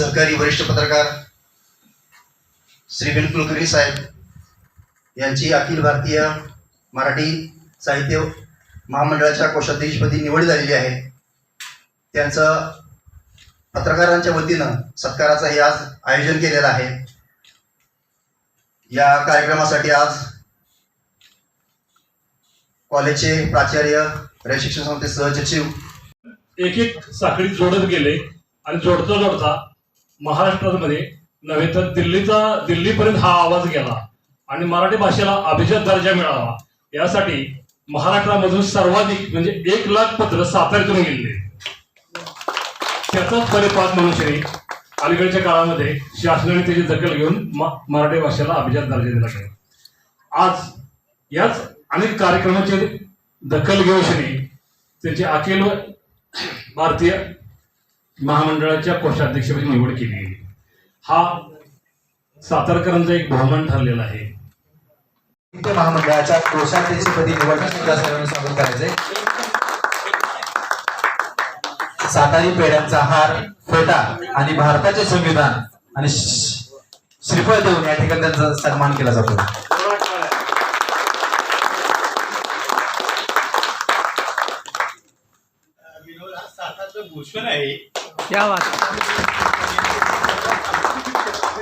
सहकारी वरिष्ठ पत्रकार श्री विन कुलकर्णी साहेब यांची अखिल भारतीय मराठी साहित्य महामंडळाच्या कोषाध्यक्षपदी निवड झालेली आहे. त्यांचं पत्रकारांच्या वतीनं सत्काराचं हे आज आयोजन केलेलं आहे. या कार्यक्रमासाठी आज कॉलेजचे प्राचार्य रयत शिक्षण संस्थेचे सहसचिव एक एक साखळी जोडत गेले आणि जोडता जोडता महाराष्ट्रामध्ये नव्हे तर दिल्लीचा दिल्लीपर्यंत हा आवाज गेला आणि मराठी भाषेला अभिजात दर्जा मिळावा यासाठी महाराष्ट्रामधून सर्वाधिक म्हणजे एक लाख पत्र साताऱ्यातून गेले त्याचाच परिपाक म्हणून श्री अलीकडच्या काळामध्ये शासनाने त्याची दखल घेऊन म- मराठी भाषेला अभिजात दर्जा दिला गेला. आज याच अनेक कार्यक्रमाची दखल घेऊन श्री त्याचे अखिल भारतीय महामंडळाच्या कोषाध्यक्षपदी निवड केली गेली. हा सातारकरांचा एक बहुमान ठरलेला आहे. महामंडळाच्या कोषाध्यक्षपदी सर्वांनी स्वागत करायचंय. सातारी पेढ्यांचा हार फेटा आणि भारताचे संविधान आणि श्रीफळ देऊन या ठिकाणी त्यांचा सन्मान केला जातो. हा भूषण आहे. क्या बात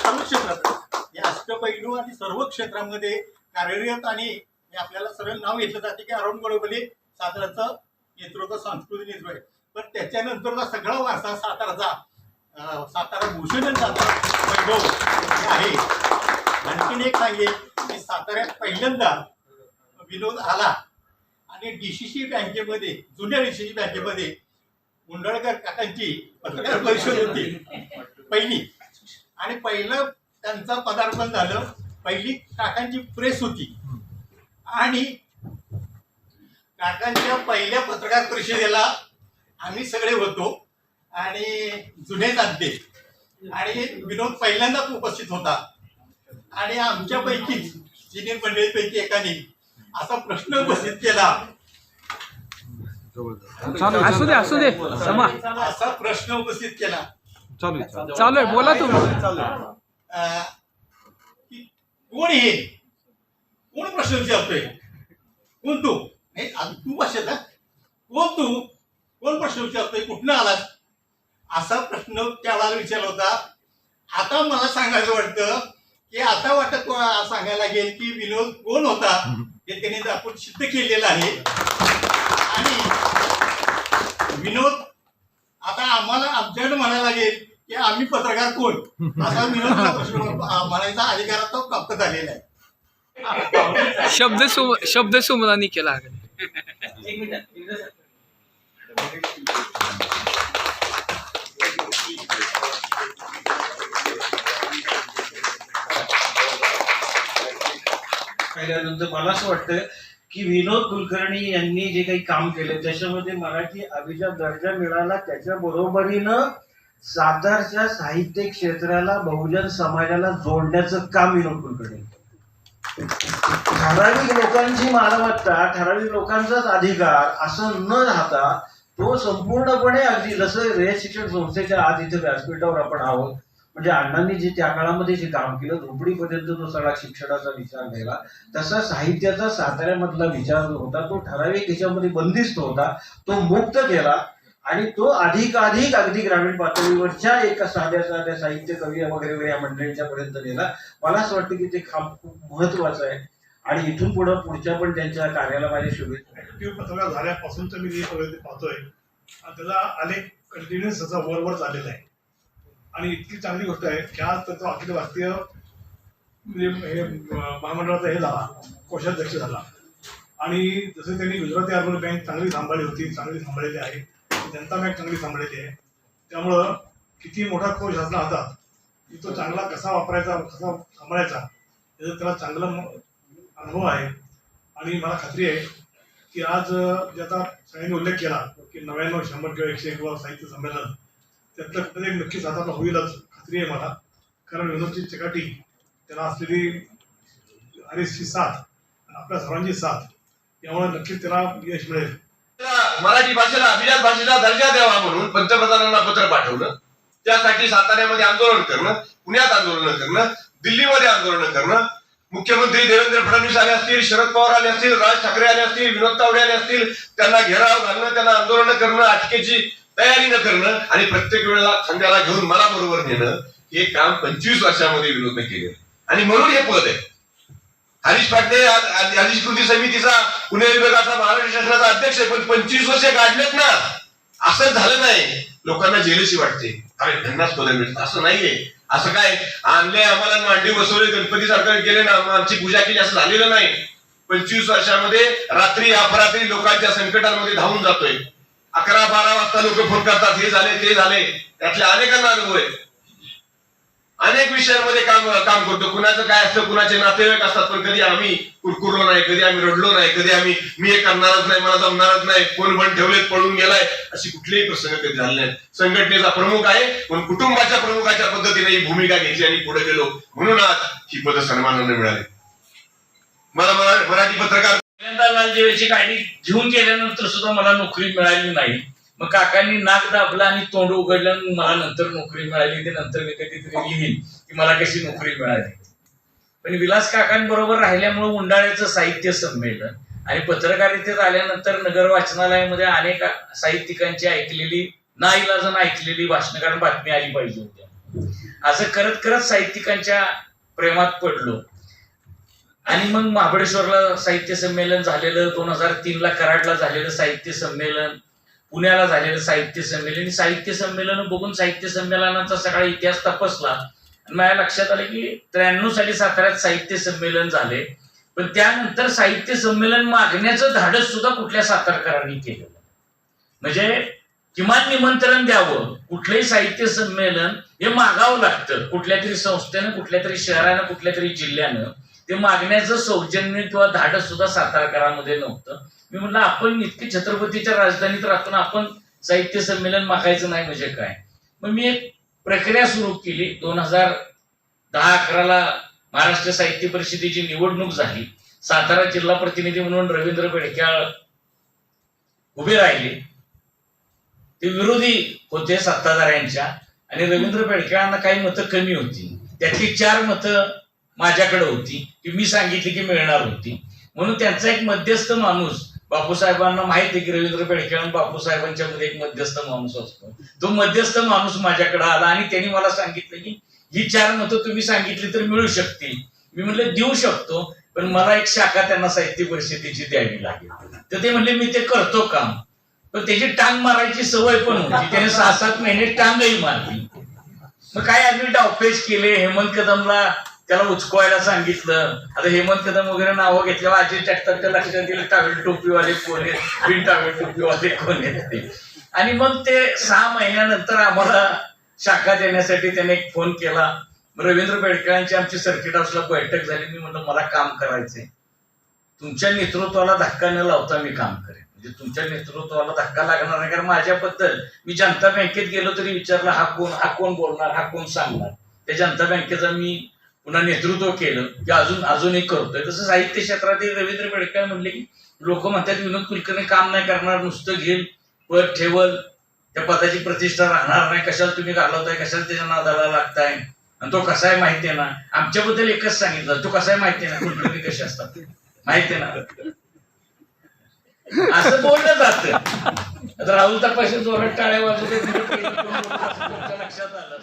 सर्व क्षेत्रात या अष्टपैलू आणि सर्व क्षेत्रामध्ये कार्यरत आणि आपल्याला सरळ नाव घेतलं जाते की अरुण गोडबोले साताराचं नेतृत्व सांस्कृतिक नेतृत्व आहे. पण त्याच्यानंतरचा सगळा वारसा साताराचा सातारा भूषण सातारा वैभव आहे. आणखीन एक सांगेल की साताऱ्यात पहिल्यांदा विनोद आला आणि डीसीसी बँकेमध्ये जुन्या डीसीसी बँकेमध्ये गुंडळकर काकांची पत्रकार परिषद होती. पहिली. आणि पहिलं त्यांचं पदार्पण झालं. पहिली काकांची प्रेस होती. आणि काकांच्या पहिल्या पत्रकार परिषदेला आम्ही सगळे होतो. आणि जुने जाणते आणि विनोद पहिल्यांदाच उपस्थित होता. आणि आमच्यापैकी सिनियर मंडळीपैकी एकाने असा प्रश्न उपस्थित केला. असू दे असू दे. समा. असा प्रश्न उपस्थित केला. चालू आहे बोला तुम्ही. अं, की कोण हे कोण प्रश्न विचारतोय? कोण तू? नाही तू भाषेत हा? कोण तू? कोण प्रश्न विचारतोय? कुठनं आलास? असा प्रश्न त्याला विचारला होता. आता मला सांगायचं वाटतं की आता वाटत वा- सांगायला लागेल की विनोद कोण होता? हे त्यांनी दाखवून सिद्ध केलेलं आहे. आणि विनोद आता आम्हाला आमच्याकडे म्हणायला लागेल की आम्ही पत्रकार कोण? असा विनोदला प्रश्न म्हणायचा अधिकार आता प्राप्त झालेला आहे. शब्द सुम शब्द सुमनानी केला पाहिल्यानंतर मला असं वाटतं की विनोद कुलकर्णी यांनी जे काही काम केलं त्याच्यामध्ये मराठी अभिजात दर्जा मिळाला त्याच्या बरोबरीनं सातारच्या साहित्य क्षेत्राला बहुजन समाजाला जोडण्याचं काम विनोद कुलकर्णी ठराविक लोकांची मालमत्ता ठराविक लोकांचाच अधिकार असं न राहता तो संपूर्णपणे अगदी जसं रयत शिक्षण संस्थेच्या आज इथे व्यासपीठावर आपण आहोत म्हणजे अण्णांनी जे त्या काळामध्ये जे काम केलं झोपडीपर्यंत जो सगळा शिक्षणाचा विचार केला. तसा साहित्याचा साताऱ्यामधला विचार जो होता तो ठराविक याच्यामध्ये बंदिस्त होता. तो मुक्त केला आणि तो अधिकाधिक अगदी ग्रामीण पातळीवरच्या एका साध्या साध्या साहित्य कवी वगैरे वगैरे या मंडळींच्या पर्यंत नेला. मला असं वाटतं की ते काम खूप महत्वाचं आहे. आणि इथून पुढं पुढच्या पण त्यांच्या कार्याला माझ्या शुभेच्छा झाल्यापासून तर मी हे सगळं पाहतोय. त्याला अनेक कंटिन्युअस त्याचा वरवर चाललेला आहे. आणि इतकी चांगली गोष्ट आहे. की आज त्याचा अखिल भारतीय म्हणजे हे महामंडळाचा हे झाला कोषाध्यक्ष झाला. आणि जसं त्यांनी गुजराती अर्बन बँक चांगली सांभाळली होती चांगली सांभाळलेली आहे. जनता बँक चांगली सांभाळलेली आहे. त्यामुळं किती मोठा कोष असला हातात की तो चांगला कसा वापरायचा कसा सांभाळायचा याचा त्याला चांगला अनुभव आहे. आणि मला खात्री आहे की आज ज्याचा सगळ्यांनी उल्लेख केला की नव्याण्णव शंभर किंवा एकशे एक साहित्य संमेलन त्यातला कुठेतरी नक्कीच आता होईलच. खात्री आहे मला. कारण विनोदची चिकाटी त्याला असलेली हरीशची साथ आपल्या सर्वांची साथ यामुळे नक्कीच त्याला यश मिळेल. मराठी भाषेला अभिजात भाषेचा दर्जा द्यावा म्हणून पंतप्रधानांना पत्र पाठवलं. त्यासाठी साताऱ्यामध्ये आंदोलन करणं पुण्यात आंदोलन करणं दिल्लीमध्ये आंदोलन करणं. मुख्यमंत्री देवेंद्र फडणवीस आले असतील शरद पवार आले असतील राज ठाकरे आले असतील विनोद तावडे आले असतील त्यांना घेराव घालणं त्यांना आंदोलन करणं अटकेची तयारी न करणं आणि प्रत्येक वेळेला खांद्याला घेऊन मला बरोबर नेणं हे काम पंचवीस वर्षामध्ये विनोदने केलं. आणि म्हणून हे पद आहे. हरीश पाटणे हरीश कृती समितीचा पुणे विभागाचा महाराष्ट्र शासनाचा अध्यक्ष आहे पण पंचवीस वर्ष काढलेत ना. असं झालं नाही. लोकांना जेलशी वाटते. अरे त्यांनाच पद मिळत असं नाहीये. असं काय? आणले आम्हाला मांडी बसवले गणपती सरकार केले ना. आमची पूजा केली असं झालेलं नाही. पंचवीस वर्षामध्ये रात्री अपरात्री लोकांच्या संकटांमध्ये धावून जातोय. अकरा बारा वाजता लोक फोन करतात हे झाले ते झाले. त्यातल्या अनेकांना अनुभव आहे. अनेक विषयांमध्ये काम काम करतो. कुणाचं काय असतं कुणाचे नातेवाईक असतात पण कधी आम्ही कुरकुरलो नाही कधी आम्ही रडलो नाही कधी आम्ही मी हे करणारच नाही मला जमणारच नाही कोण बंद ठेवलेत पळून गेलाय अशी कुठलेही प्रसंग कधी झाले नाहीत. संघटनेचा प्रमुख आहे पण कुटुंबाच्या प्रमुखाच्या पद्धतीने ही भूमिका घेतली आणि पुढे गेलो. म्हणून आज ही पद सन्मानाने मिळाली. मला मराठी पत्रकार पहिल्यांदा लालदेवाची गाडी घेऊन गेल्यानंतर सुद्धा मला नोकरी मिळाली नाही. मग काकांनी नाक दाबला आणि तोंड उघडलं मला नंतर नोकरी मिळाली. ते नंतर मी कधीतरी लिहीन की मला कशी नोकरी मिळाली. पण विलास काकांबरोबर राहिल्यामुळे उंडाळ्याचं साहित्य संमेलन आणि पत्रकारितेत आल्यानंतर नगर वाचनालयामध्ये अनेक साहित्यिकांची ऐकलेली नाईलाजन ऐकलेली भाषणकारण बातमी आली पाहिजे होत्या असं करत करत साहित्यिकांच्या प्रेमात पडलो. आणि मग महाबळेश्वरला साहित्य संमेलन झालेलं दोन हजार तीनला कराडला झालेलं साहित्य संमेलन पुण्याला झालेलं साहित्य संमेलन. साहित्य संमेलन बघून साहित्य संमेलनाचा सगळा इतिहास तपासला. आणि माझ्या लक्षात आलं की त्र्याण्णव साली साताऱ्यात साहित्य संमेलन झाले. पण त्यानंतर साहित्य संमेलन मागण्याचं धाडस सुद्धा कुठल्या सातारकरांनी केलेलं म्हणजे किमान निमंत्रण द्यावं कुठलंही साहित्य संमेलन हे मागावं लागतं. कुठल्या तरी संस्थेनं कुठल्या तरी शहरानं कुठल्या तरी जिल्ह्यानं. ते मागण्याचं सौजन्य किंवा धाडस सुद्धा सातारकरांमध्ये नव्हतं. मी म्हटलं आपण इतके छत्रपतीच्या राजधानीत राहतो आपण साहित्य संमेलन मागायचं नाही म्हणजे काय? मग मी एक प्रक्रिया सुरू केली. दोन हजार दहा अकराला महाराष्ट्र साहित्य परिषदेची निवडणूक झाली. सातारा जिल्हा प्रतिनिधी म्हणून रवींद्र बेडक्याळ उभे राहिले. ते विरोधी होते सत्ताधाऱ्यांच्या आणि रवींद्र बेडक्याळांना काही मतं कमी होती. त्यातली चार मतं माझ्याकडे होती की मी सांगितली की मिळणार होती. म्हणून त्यांचा एक मध्यस्थ माणूस बापूसाहेबांना माहिती आहे की रवींद्र बेडके बापूसाहेबांच्या मध्ये एक मध्यस्थ माणूस असतो. तो मध्यस्थ माणूस माझ्याकडे आला आणि त्यांनी मला सांगितलं की ही चार मतं तुम्ही सांगितली तर मिळू शकतील. मी म्हटलं देऊ शकतो पण मला एक शाखा त्यांना साहित्य परिषदेची द्यावी लागेल. तर ते म्हणले मी ते करतो काम. पण त्याची टांग मारायची सवय पण होती. त्याने सहा सात महिने टांगही मारली. मग काय आम्ही डावपेच केले हेमंत कदमला त्याला उचकवायला सांगितलं. आता हेमंत कदम वगैरे नावं घेतल्यावर आजी चटतात त्या लक्षात गेलं टावेल टोपीवाले कोण आहेत? बिन टावेल टोपीवाले कोण आहेत ते? आणि मग ते सहा महिन्यानंतर आम्हाला शाखा देण्यासाठी त्याने एक फोन केला. रवींद्र बेडकरांची आमची सर्किट हाऊसला बैठक झाली. मी म्हणलं मला काम करायचंय. तुमच्या नेतृत्वाला धक्का न लावता मी काम करेन. म्हणजे तुमच्या नेतृत्वाला धक्का लागणार नाही कारण माझ्याबद्दल मी जनता बँकेत गेलो तरी विचारलं हा कोण हा कोण बोलणार हा कोण सांगणार? त्या जनता बँकेचा मी पुन्हा नेतृत्व केलं की अजून अजूनही करतोय. तसं साहित्य क्षेत्रातील रवींद्र बेडकर म्हणले की लोक म्हणतात विनोद कुलकर्णी काम नाही करणार नुसतं घेईल पद ठेवल त्या पदाची प्रतिष्ठा राहणार नाही कशाला तुम्ही घालवताय कशाला त्याच्या नादाला लागताय? आणि तो कसा आहे माहिती आहे ना? आमच्याबद्दल एकच सांगितलं तो कसा आहे माहिती आहे ना? कुलकर्णी कसे असतात? माहिती आहे ना? असं बोललं जात. आता राहुल तपासून जोरात टाळ्या वाजवते लक्षात आलं